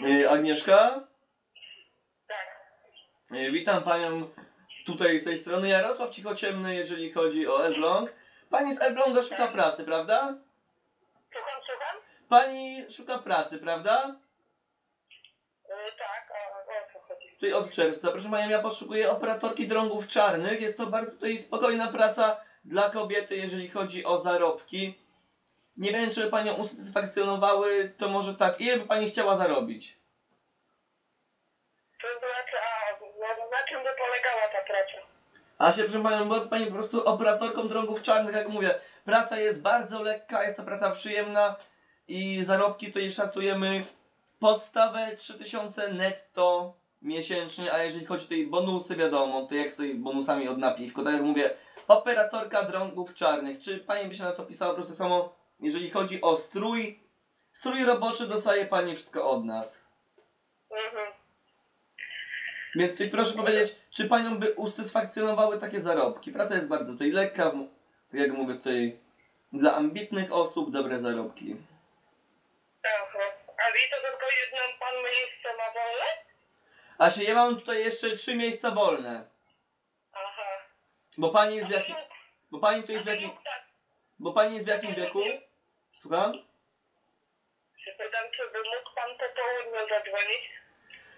Y, Agnieszka? Tak. Y, Witam panią tutaj z tej strony Jarosław Cichociemny, jeżeli chodzi o Elbląg. Pani z Elbląga szuka pracy, prawda? Słucham, słucham? Pani szuka pracy, prawda? Yy, tak, a o co chodzi? Tutaj od czerwca. Proszę panią, ja poszukuję operatorki drągów czarnych. Jest to bardzo tutaj spokojna praca dla kobiety, jeżeli chodzi o zarobki. Nie wiem, czy by panią usatysfakcjonowały, to może tak. Ile by pani chciała zarobić? To znaczy, a na, czym by polegała ta praca? A się proszę panią, bo pani po prostu operatorką drągów czarnych, jak mówię, praca jest bardzo lekka, jest to praca przyjemna i zarobki tutaj szacujemy podstawę 3000 netto miesięcznie, a jeżeli chodzi tutaj bonusy, wiadomo, to jak z tutaj bonusami od napiwku, tak jak mówię, operatorka drągów czarnych, czy pani by się na to pisała po prostu tak samo, jeżeli chodzi o strój, strój roboczy dostaje pani wszystko od nas. Mhm. Więc tutaj proszę powiedzieć, czy panią by usatysfakcjonowały takie zarobki? Praca jest bardzo tutaj lekka, tak jak mówię tutaj, dla ambitnych osób dobre zarobki. Aha. A i to tylko jedno pan miejsce ma wolne? A się ja mam tutaj jeszcze trzy miejsca wolne, Aha. bo pani jest w jakim, bo pani tu jest w jakim, tak, bo pani jest w jakim wieku? Słucham? się pytam, czy by mógł pan po południu zadzwonić?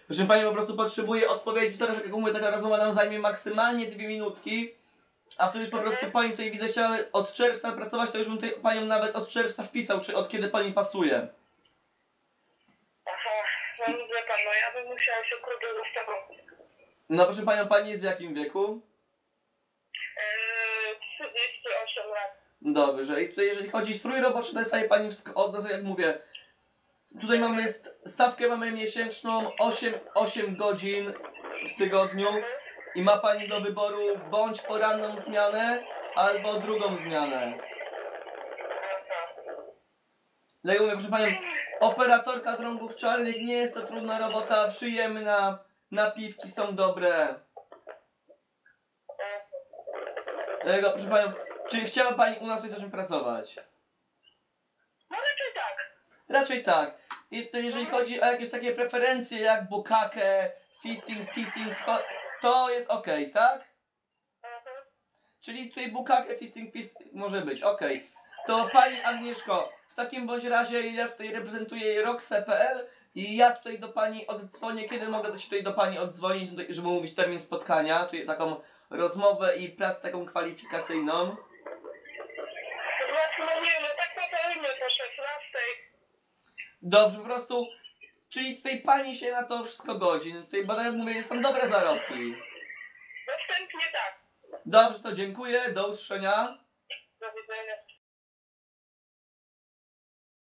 Proszę pani, po prostu potrzebuję odpowiedzi. Teraz, jak mówię, taka rozmowa nam zajmie maksymalnie dwie minutki. A wtedy już po prostu pani tutaj widzę chciały od czerwca pracować, to już bym tutaj panią nawet od czerwca wpisał, czy od kiedy pani pasuje. Aha. No wie pan, no ja bym musiała się krótko zastanowić. No proszę panią, pani jest w jakim wieku? Yy, 38 lat. Dobrze, i tutaj jeżeli chodzi o strój roboczy, dostaje pani wszystko od nas, jak mówię. Tutaj mamy st- stawkę mamy miesięczną 8, 8 godzin w tygodniu i ma pani do wyboru bądź poranną zmianę, albo drugą zmianę. No mówię, proszę panią, operatorka drągów czarnych nie jest to trudna robota, przyjemna, napiwki są dobre. Dlatego, proszę panią, czy chciała pani u nas tutaj zacząć pracować? No raczej tak. Raczej tak. I to jeżeli chodzi o jakieś takie preferencje jak bukake, fisting, pissing, to jest ok, tak? Mhm. Czyli tutaj bukake, fisting, pissing może być, ok. To pani Agnieszko, w takim bądź razie ja tutaj reprezentuję roxe.pl i ja tutaj do pani oddzwonię, kiedy mogę się tutaj do pani oddzwonić, żeby mówić termin spotkania, tutaj taką rozmowę i pracę taką kwalifikacyjną. No nie, no tak na południe po 16. Dobrze, po prostu, czyli tutaj pani się na to wszystko godzi. Tutaj, bo tak jak mówię, są dobre zarobki. Następnie tak. Dobrze, to dziękuję, do usłyszenia. Do widzenia.